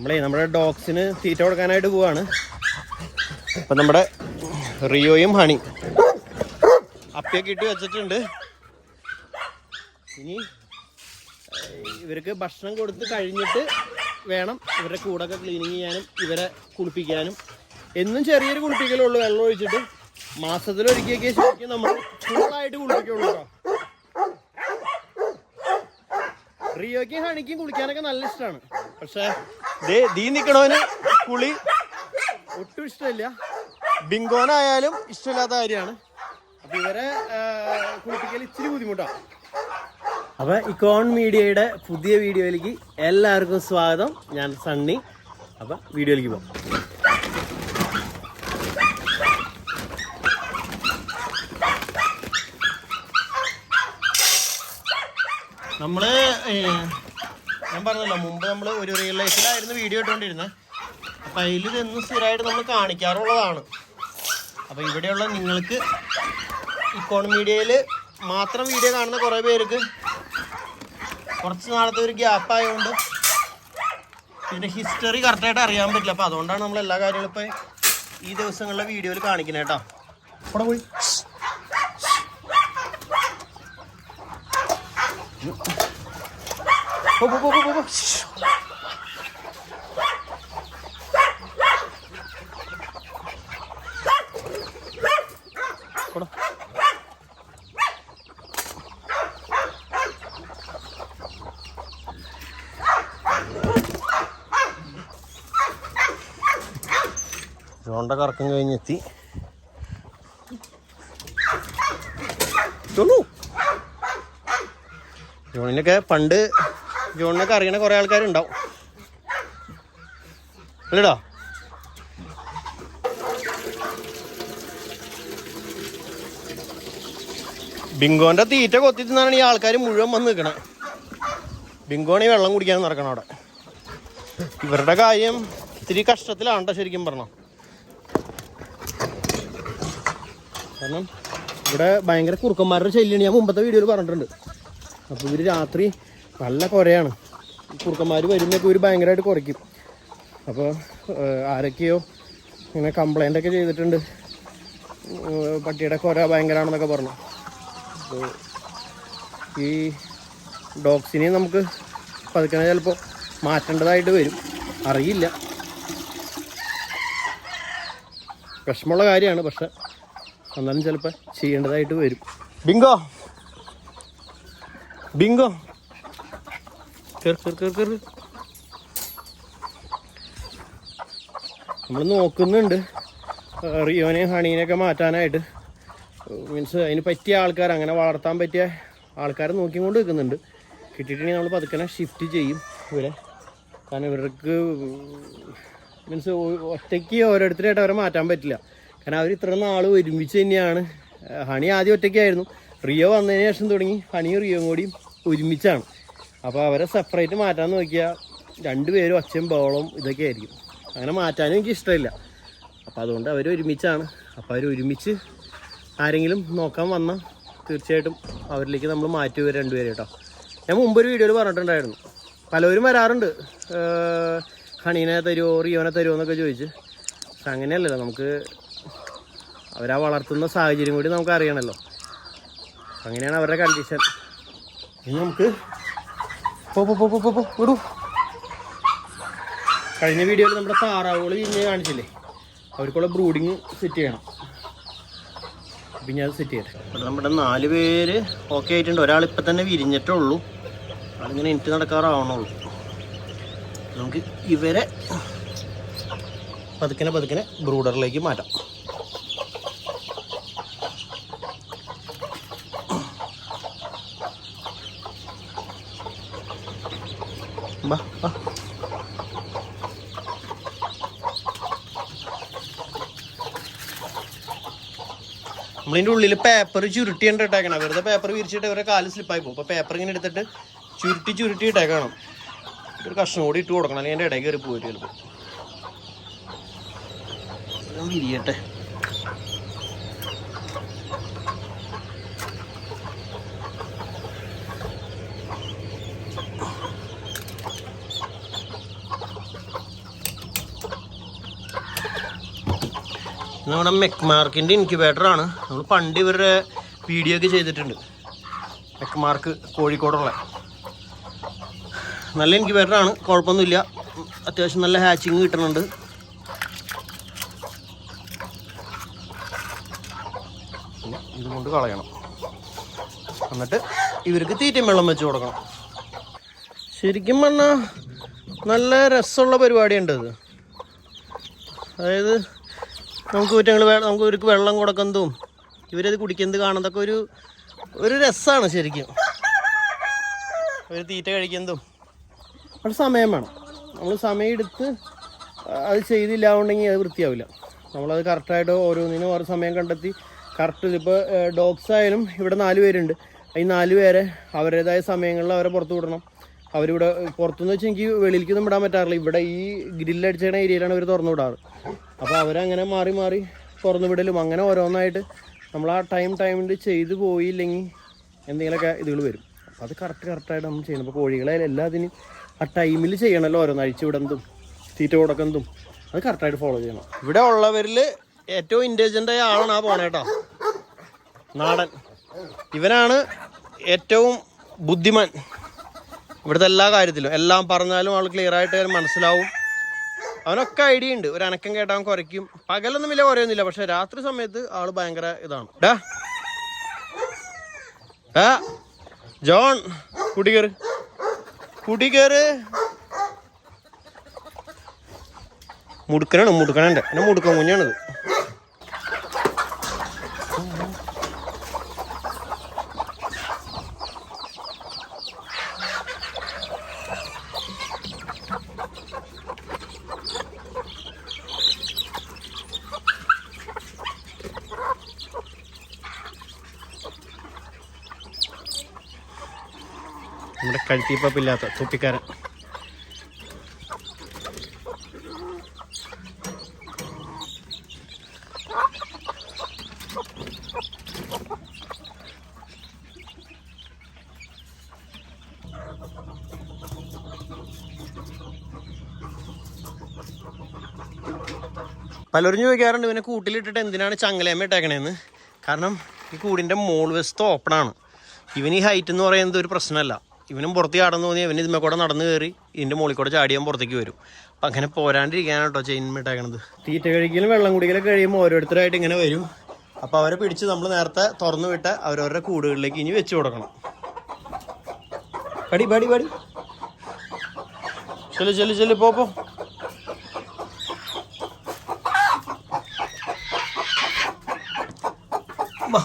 നമ്മളേ നമ്മുടെ ഡോഗ്സിന് തീറ്റ കൊടുക്കാനായിട്ട് പോവാണ്. അപ്പം നമ്മുടെ റിയോയും ഹണി. അപ്പിയൊക്കെ ഇട്ട് വെച്ചിട്ടുണ്ട്. ഇനി ഇവർക്ക് ഭക്ഷണം കൊടുത്ത് കഴിഞ്ഞിട്ട് വേണം ഇവരുടെ കൂടൊക്കെ ക്ലീനിങ് ചെയ്യാനും ഇവരെ കുളിപ്പിക്കാനും. എന്നും ചെറിയൊരു കുളിപ്പിക്കലുള്ളൂ വെള്ളം ഒഴിച്ചിട്ട്. മാസത്തിലൊരിക്കൽ ശരിക്കും നമ്മൾ ഫുള്ളായിട്ട് കുളിപ്പിക്കുള്ളൂ കേട്ടോ. റിയോയ്ക്കും ഹണിക്കും കുളിക്കാനൊക്കെ നല്ല ഇഷ്ടമാണ് പക്ഷെ ദേ ദീ നിക്കണവന് പുളി. ഒട്ടും ഇഷ്ടമില്ല. ബിങ്കോനായാലും ഇഷ്ടമില്ലാത്ത കാര്യമാണ്. അപ്പൊ ഇവരെ കുളിപ്പിക്കാൻ കുളിപ്പിക്കൽ ഇച്ചിരി ബുദ്ധിമുട്ടാണ് അപ്പൊ ഇക്കോൺ മീഡിയയുടെ പുതിയ വീഡിയോയിലേക്ക് എല്ലാവർക്കും സ്വാഗതം. ഞാൻ സണ്ണി. അപ്പൊ വീഡിയോയിലേക്ക് പോകാം. നമ്മൾ ഞാൻ പറഞ്ഞല്ലോ മുമ്പ് നമ്മൾ ഒരു റിയൽ ലൈഫിലായിരുന്നു വീഡിയോ ഇട്ടുകൊണ്ടിരുന്നത് അപ്പം അതിൽ ഇതൊന്നും സ്ഥിരമായിട്ട് നമ്മൾ കാണിക്കാറുള്ളതാണ്. അപ്പോൾ ഇവിടെയുള്ള നിങ്ങൾക്ക് ഇക്കോണമീഡിയയിൽ മാത്രം വീഡിയോ കാണുന്ന കുറേ പേർക്ക് കുറച്ച് നാളത്തെ ഒരു ഗ്യാപ്പ് ആയതുകൊണ്ട് ഹിസ്റ്ററി കറക്റ്റായിട്ട് അറിയാൻ പറ്റില്ല. അപ്പോൾ അതുകൊണ്ടാണ് നമ്മൾ എല്ലാ കാര്യങ്ങളും ഇപ്പോൾ ഈ ദിവസങ്ങളിലെ വീഡിയോയിൽ കാണിക്കുന്നത് കേട്ടോ അവിടെ പോയി. പോ, കറക്കം കഴിഞ്ഞെത്തി. ജോണു ജോണിനൊക്കെ പണ്ട് ജോണിനൊക്കെ അറിയണ കുറെ ആൾക്കാരുണ്ടാവും. അല്ലേടാ? ബിങ്കോന്റെ തീറ്റ കൊത്തി തിന്നാണ് ഈ ആൾക്കാർ മുഴുവൻ വന്ന് നിൽക്കണേ ബിങ്കോണി വെള്ളം കുടിക്കാൻ നടക്കണം അവിടെ. ഇവരുടെ കാര്യം ഇത്തിരി കഷ്ടത്തിലാണ്ടോ ശരിക്കും പറഞ്ഞ. കാരണം ഇവിടെ ഭയങ്കര കുറുക്കന്മാരുടെ ശല്യമാണ് ഞാൻ മുമ്പത്തെ വീഡിയോയിൽ പറഞ്ഞിട്ടുണ്ട്. അപ്പോൾ ഇവർ രാത്രി നല്ല കുറയാണ് കുറുക്കന്മാർ വരുന്നൊക്കെ ഒരു ഭയങ്കരമായിട്ട് കുറയ്ക്കും അപ്പോൾ ആരൊക്കെയോ ഇങ്ങനെ കംപ്ലൈന്റ് ഒക്കെ ചെയ്തിട്ടുണ്ട്. പട്ടിയുടെ കുര ഭയങ്കരമാണെന്നൊക്കെ പറഞ്ഞു. അപ്പോൾ ഈ ഡോഗ്സിനെ നമുക്ക് പതുക്കണ ചിലപ്പോൾ മാറ്റേണ്ടതായിട്ട് വരും. അറിയില്ല. വിഷമമുള്ള കാര്യമാണ് പക്ഷെ എന്നാലും ചിലപ്പോൾ ചെയ്യേണ്ടതായിട്ട് വരും. ബിങ്കോ. ബിങ്കോ. കേറ് കേറ് കേറ് കേറ്. നമ്മൾ നോക്കുന്നുണ്ട്. റിയോനെയും ഹണീനെയൊക്കെ മാറ്റാനായിട്ട്. മീൻസ് അതിന് പറ്റിയ ആൾക്കാർ അങ്ങനെ വളർത്താൻ പറ്റിയ ആൾക്കാരെ നോക്കിക്കൊണ്ട് നിൽക്കുന്നുണ്ട്. കിട്ടിയിട്ടുണ്ടെങ്കിൽ നമ്മൾ പതുക്കനെ ഷിഫ്റ്റ് ചെയ്യും ഇവരെ. കാരണം ഇവർക്ക് മീൻസ് ഒറ്റയ്ക്ക് ഓരോരുത്തരായിട്ട് അവരെ മാറ്റാൻ പറ്റില്ല. കാരണം അവർ ഇത്ര നാൾ ഒരുമിച്ച് തന്നെയാണ്. ഹണി ആദ്യം ഒറ്റയ്ക്കായിരുന്നു. റിയോ വന്നതിന് ശേഷം തുടങ്ങി. ഹണിയും റിയോയും കൂടിയും ഒരുമിച്ചാണ്. അപ്പോൾ അവരെ സെപ്പറേറ്റ് മാറ്റാൻ നോക്കിയാൽ രണ്ടുപേരും അച്ഛനും ബോളും ഇതൊക്കെ ആയിരിക്കും. അങ്ങനെ മാറ്റാനും എനിക്ക് ഇഷ്ടമില്ല. അപ്പോൾ അതുകൊണ്ട് അവർ ഒരുമിച്ചാണ്. അപ്പോൾ അവർ ഒരുമിച്ച് ആരെങ്കിലും നോക്കാൻ വന്നാൽ തീർച്ചയായിട്ടും അവരിലേക്ക് നമ്മൾ മാറ്റി വരും രണ്ടുപേരും കേട്ടോ. ഞാൻ മുമ്പൊരു വീഡിയോയിൽ പറഞ്ഞിട്ടുണ്ടായിരുന്നു. പലവരും വരാറുണ്ട്. ഹണീനെ തരുമോ റിയോനെ തരുമോ എന്നൊക്കെ ചോദിച്ച്. പക്ഷെ അങ്ങനെയല്ലല്ലോ നമുക്ക് അവരാ വളർത്തുന്ന സാഹചര്യം കൂടി നമുക്ക് അറിയണമല്ലോ അങ്ങനെയാണ് അവരുടെ കണ്ടീഷൻ ഇനി നമുക്ക് പോ പോ പോ പോ പോ പോ വിടൂ. കഴിഞ്ഞ വീഡിയോയിൽ നമ്മുടെ താറാവുകൾ ഇങ്ങനെ കാണിച്ചില്ലേ? അവർക്കുള്ള ബ്രൂഡിങ് സെറ്റ് ചെയ്യണം. അപ്പം ഞാൻ സെറ്റ് ചെയ്യട്ടെ. അപ്പം നമ്മുടെ നാല് പേര് ഓക്കെ ആയിട്ടുണ്ട്. ഒരാൾ ഇപ്പം തന്നെ വിരിഞ്ഞിട്ടേ ഉള്ളൂ ആളിങ്ങനെ എനിക്ക് നടക്കാറാവണുള്ളൂ. നമുക്ക് ഇവരെ പതുക്കനെ പതുക്കനെ ബ്രൂഡറിലേക്ക് മാറ്റാം. നമ്മളിതിന്റെ ഉള്ളിൽ പേപ്പർ ചുരുട്ടിയുണ്ട് ഇട്ടേക്കണം വെറുതെ പേപ്പർ വിരിച്ചിട്ട് ഇവരെ കാൽ സ്ലിപ്പായി പോകും. അപ്പോൾ പേപ്പർ ഇങ്ങനെ എടുത്തിട്ട് ചുരുട്ടി ചുരുട്ടി ഇട്ടേക്കണം. ഒരു കഷ്ണം കൂടി ഇട്ട് കൊടുക്കണം. അല്ലെങ്കിൽ എന്റെ ഇടയിൽ കയറി പോയിട്ട് ചിലപ്പോൾ വിരിയട്ടെ. നമ്മുടെ മെക്മാർക്കിന്റെ ഇൻക്യുബേറ്ററാണ് നമ്മൾ പണ്ട് ഇവരുടെ വീഡിയോ ഒക്കെ ചെയ്തിട്ടുണ്ട്. മെക്മാർക്ക് കോഴിക്കോടുള്ള. നല്ല ഇൻക്യുബേറ്ററാണ് കുഴപ്പമൊന്നുമില്ല. അത്യാവശ്യം നല്ല ഹാച്ചിങ് കിട്ടുന്നുണ്ട്. ഇതുകൊണ്ട് കളയണം. എന്നിട്ട് ഇവർക്ക് തീറ്റയും വെള്ളം വെച്ച് കൊടുക്കണം. ശരിക്കും പറഞ്ഞാൽ നല്ല രസമുള്ള പരിപാടിയുണ്ട് അത് അതായത് നമുക്ക് കുറ്റങ്ങൾ നമുക്ക് ഇവർക്ക് വെള്ളം കൊടുക്കുന്നതും ഇവരത് കുടിക്കുന്നത് കാണുന്നതൊക്കെ ഒരു ഒരു രസമാണ് ശരിക്കും. ഒരു തീറ്റ കഴിക്കുന്നതും. അവിടെ സമയം വേണം. നമ്മൾ സമയം എടുത്ത് അത് ചെയ്തില്ല ഉണ്ടെങ്കിൽ അത് വൃത്തിയാവില്ല. നമ്മളത് കറക്റ്റായിട്ട് ഓരോന്നിനും ഓരോ സമയം കണ്ടെത്തി കറക്റ്റ് ഇതിപ്പോൾ ഡോഗ്സ് ആയാലും ഇവിടെ നാല് പേരുണ്ട്. ഈ നാല് പേരെ അവരുടേതായ സമയങ്ങളിൽ അവരെ പുറത്തു വിടണം. അവരിവിടെ പുറത്തുനിന്ന് വെച്ചാൽ എനിക്ക് വെളിയിലേക്കൊന്നും വിടാൻ പറ്റാറില്ല. ഇവിടെ ഈ ഗ്രില്ലടിച്ചേണ ഏരിയയിലാണ് ഇവർ തുറന്നു വിടാറ്. അപ്പോൾ അവരങ്ങനെ മാറി മാറി തുറന്നു വിടലും. അങ്ങനെ ഓരോന്നായിട്ട് നമ്മൾ ആ ടൈം ടൈമിൽ ചെയ്തു പോയില്ലെങ്കിൽ എന്തെങ്കിലുമൊക്കെ ഇതുകൾ വരും. അപ്പോൾ അത് കറക്റ്റ് കറക്റ്റായിട്ട് നമ്മൾ ചെയ്യണം. അപ്പോൾ കോഴികളെ എല്ലാത്തിനും ആ ടൈമിൽ ചെയ്യണമല്ലോ ഓരോന്ന്. അഴിച്ചു വിടുന്നതും തീറ്റ കൊടുക്കുന്നതും അത് കറക്റ്റായിട്ട് ഫോളോ ചെയ്യണം. ഇവിടെ ഉള്ളവരിൽ ഏറ്റവും ഇന്റലിജന്റ് ആയ ആളാണ് ആ പോണേട്ടോ നാടൻ. ഇവനാണ് ഏറ്റവും ബുദ്ധിമാൻ. ഇവിടുത്തെ എല്ലാ കാര്യത്തിലും എല്ലാം പറഞ്ഞാലും ആൾ ക്ലിയർ ആയിട്ട് മനസ്സിലാവും. അവനൊക്കെ ഐഡിയ ഉണ്ട്. ഒരു അനക്കം കേട്ടാൽ അവൻ കുറയ്ക്കും. പകലൊന്നും ഇല്ല കുറയൊന്നുമില്ല. പക്ഷെ രാത്രി സമയത്ത് ആൾ ഭയങ്കര ഇതാണ്. ഡാ. ജോൺ കുടി കയറ് കുടി കയറ് മുടുക്കനാണ് മുടുക്കനുണ്ട് എന്നെ മുടുക്കൻ കുഞ്ഞാണിത്. കഴുത്തിപ്പപ്പില്ലാത്ത തുപ്പിക്കാരൻ. പലരും ചോദിക്കാറുണ്ട് ഇവനെ കൂട്ടിലിട്ടിട്ട് എന്തിനാണ് ചങ്ങലേമ്മ ഇട്ടേക്കണേന്ന്. കാരണം ഈ കൂടിന്റെ മോൾ വശത്ത് ഓപ്പണാണ് ഇവൻ ഈ ഹൈറ്റ് എന്ന് പറയുന്നത് ഒരു പ്രശ്നമല്ല. ഇവനും പുറത്ത് ചാടുന്ന തോന്നി ഇവൻ ഇതിന്മേ കൂടെ നടന്ന് കയറി ഇതിന്റെ മുകളിൽ കൂടെ ചാടിയാൻ പുറത്തേക്ക് വരും. അപ്പം അങ്ങനെ പോരാണ്ടിരിക്കാനാണ് കേട്ടോ ചെയിൻ ഇട്ടേക്കണത് തീറ്റ കഴിക്കലും വെള്ളം കുടിക്കലും കഴിയുമ്പോൾ ഓരോരുത്തരായിട്ട് ഇങ്ങനെ വരും. അപ്പോൾ അവരെ പിടിച്ച് നമ്മൾ നേരത്തെ തുറന്നു വിട്ട് അവരവരുടെ കൂടുകളിലേക്ക് ഇനി വെച്ച് കൊടുക്കണം. പടി പടി പടി. ചെല്ലു ചെല്ലു ചെല്ലു പോ പോ വാ.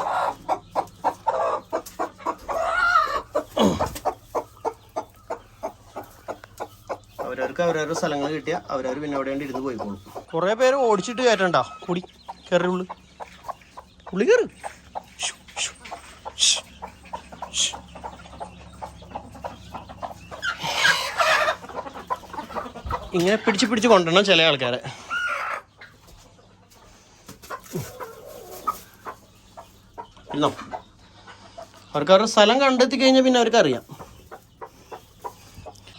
അവരവരുടെ സ്ഥലങ്ങൾ കിട്ടിയാൽ അവരവർ പിന്നെ അവിടെ ഇരുന്ന് പോയിക്കോളും. കുറേ പേര് ഓടിച്ചിട്ട് കയറ്റണ്ട? കുടി കയറി ഉള്ളു. ഉള്ളി കയറി ഇങ്ങനെ പിടിച്ച് പിടിച്ച് കൊണ്ടുവരണം ചില ആൾക്കാരെ. അവർക്ക് അവരുടെ സ്ഥലം കണ്ടെത്തി കഴിഞ്ഞാൽ പിന്നെ അവർക്ക് അറിയാം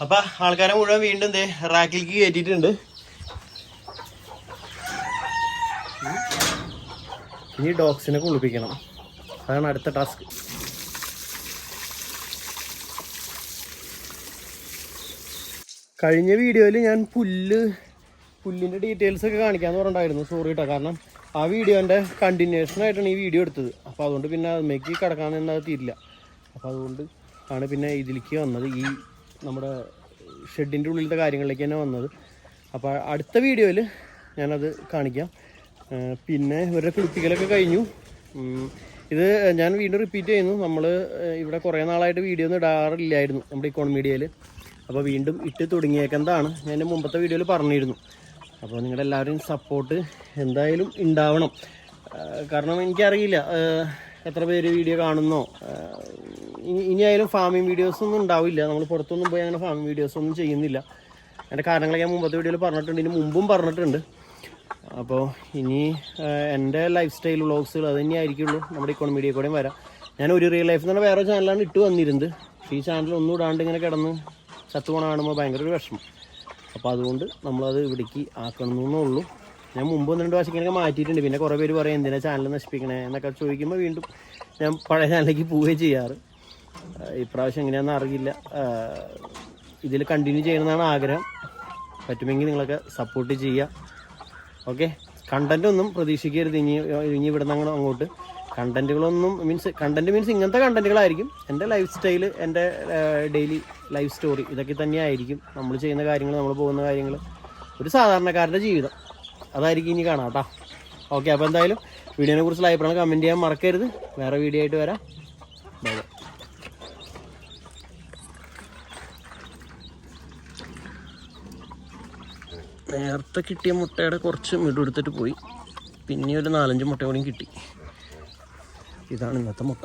അപ്പൊ ആൾക്കാരെ മുഴുവൻ വീണ്ടും ദേ റാക്കിലേക്ക് കയറ്റിയിട്ടുണ്ട്. ഇനി ഡോഗ്സിനെ കുളിപ്പിക്കണം. അതാണ് അടുത്ത ടാസ്ക്. കഴിഞ്ഞ വീഡിയോയിൽ ഞാൻ പുല്ല് പുല്ലിന്റെ ഡീറ്റെയിൽസ് ഒക്കെ കാണിക്കാമെന്ന് പറഞ്ഞിട്ടുണ്ടായിരുന്നു. സോറി കേട്ടോ കാരണം ആ വീഡിയോന്റെ കണ്ടിന്യൂഷൻ ആയിട്ടാണ് ഈ വീഡിയോ എടുത്തത്. അപ്പോൾ അതുകൊണ്ട് പിന്നെ അതിലേക്ക് കിടക്കാൻ നിന്നത് തീരില്ല. അപ്പോൾ അതുകൊണ്ട് ആണ് പിന്നെ ഇതിലേക്ക് വന്നത് ഈ നമ്മുടെ ഷെഡിന്റെ ഉള്ളിലത്തെ കാര്യങ്ങളിലേക്ക് തന്നെ വന്നത്. അപ്പോൾ അടുത്ത വീഡിയോയിൽ ഞാനത് കാണിക്കാം. പിന്നെ ഇവരുടെ കുളിപ്പിക്കലൊക്കെ കഴിഞ്ഞു. ഇത് ഞാൻ വീണ്ടും റിപ്പീറ്റ് ചെയ്യുന്നു. നമ്മൾ ഇവിടെ കുറേ നാളായിട്ട് വീഡിയോ ഒന്നും ഇടാറില്ലായിരുന്നു നമ്മുടെ ഇക്കോൺ മീഡിയയിൽ അപ്പോൾ വീണ്ടും ഇട്ട് തുടങ്ങിയേക്കുന്നതാണ് ഞാൻ മുമ്പത്തെ വീഡിയോയിൽ പറഞ്ഞിരുന്നു. അപ്പോൾ നിങ്ങളുടെ എല്ലാവരും സപ്പോർട്ട് എന്തായാലും ഉണ്ടാവണം. കാരണം എനിക്കറിയില്ല എത്ര പേര് വീഡിയോ കാണുന്നോ? ഇനിയായാലും ഫാമിംഗ് വീഡിയോസ് ഒന്നും ഉണ്ടാവില്ല. നമ്മൾ പുറത്തൊന്നും പോയി അങ്ങനെ ഫാമിംഗ് വീഡിയോസ് ഒന്നും ചെയ്യുന്നില്ല. എന്റെ കാരണങ്ങളൊക്കെ ഞാൻ മുമ്പത്തെ വീഡിയോയിൽ പറഞ്ഞിട്ടുണ്ട്. ഇനി മുമ്പും പറഞ്ഞിട്ടുണ്ട്. അപ്പോൾ ഇനി എന്റെ ലൈഫ് സ്റ്റൈൽ വ്ളോഗ്സുകൾ അത് തന്നെയായിരിക്കുള്ളൂ നമ്മുടെ ഇക്കോണമി മീഡിയ കൂടെയും വരാം. ഞാൻ ഒരു റിയൽ ലൈഫ് എന്ന് വേറെ ചാനലാണ് ഇട്ട് വന്നിരുന്നത്. ഈ ചാനൽ ഒന്നും ഇടാണ്ട് ഇങ്ങനെ കിടന്ന് ചത്തുപോണ കാണുമ്പോൾ ഭയങ്കര ഒരു വിഷമം. അപ്പോൾ അതുകൊണ്ട് നമ്മളത് ഇവിടേക്ക് ആക്കണമെന്നേ ഉള്ളൂ ഞാൻ മുമ്പ് ഒന്ന് രണ്ട് പ്രാവശ്യം മാറ്റിയിട്ടുണ്ട്. പിന്നെ കുറേ പേര് പറയും എന്തിനാ ചാനൽ നശിപ്പിക്കണേ? എന്നൊക്കെ ചോദിക്കുമ്പോൾ വീണ്ടും ഞാൻ പഴയ ചാനലിലേക്ക് പോവുകയും ചെയ്യാറ്. ഇപ്രാവശ്യം എങ്ങനെയാണെന്ന് അറിയില്ല. ഇതിൽ കണ്ടിന്യൂ ചെയ്യണമെന്നാണ് ആഗ്രഹം. പറ്റുമെങ്കിൽ നിങ്ങളൊക്കെ സപ്പോർട്ട് ചെയ്യുക. ഓക്കെ കണ്ടന്റ് ഒന്നും പ്രതീക്ഷിക്കരുത്. ഇനി ഇനി ഇവിടെ നിന്ന് അങ്ങോട്ട്. കണ്ടന്റുകളൊന്നും മീൻസ് കണ്ടന്റ് മീൻസ് ഇങ്ങനത്തെ കണ്ടന്റുകളായിരിക്കും എന്റെ ലൈഫ് സ്റ്റൈൽ എന്റെ ഡെയിലി ലൈഫ് സ്റ്റോറി ഇതൊക്കെ തന്നെയായിരിക്കും. നമ്മൾ ചെയ്യുന്ന കാര്യങ്ങൾ നമ്മൾ പോകുന്ന കാര്യങ്ങൾ. ഒരു സാധാരണക്കാരന്റെ ജീവിതം. അതായിരിക്കും ഇനി കാണാം കേട്ടോ. ഓക്കെ അപ്പോൾ എന്തായാലും വീഡിയോനെ കുറിച്ചുള്ള അഭിപ്രായം കമന്റ് ചെയ്യാൻ മറക്കരുത്. വേറെ വീഡിയോ ആയിട്ട് വരാം. ബൈ നേരത്തെ കിട്ടിയ മുട്ടയുടെ കുറച്ച് മിടു എടുത്തിട്ട് പോയി. പിന്നെ ഒരു നാലഞ്ച് മുട്ട കൂടിയും കിട്ടി. ഇതാണ് ഇന്നത്തെ മുട്ട.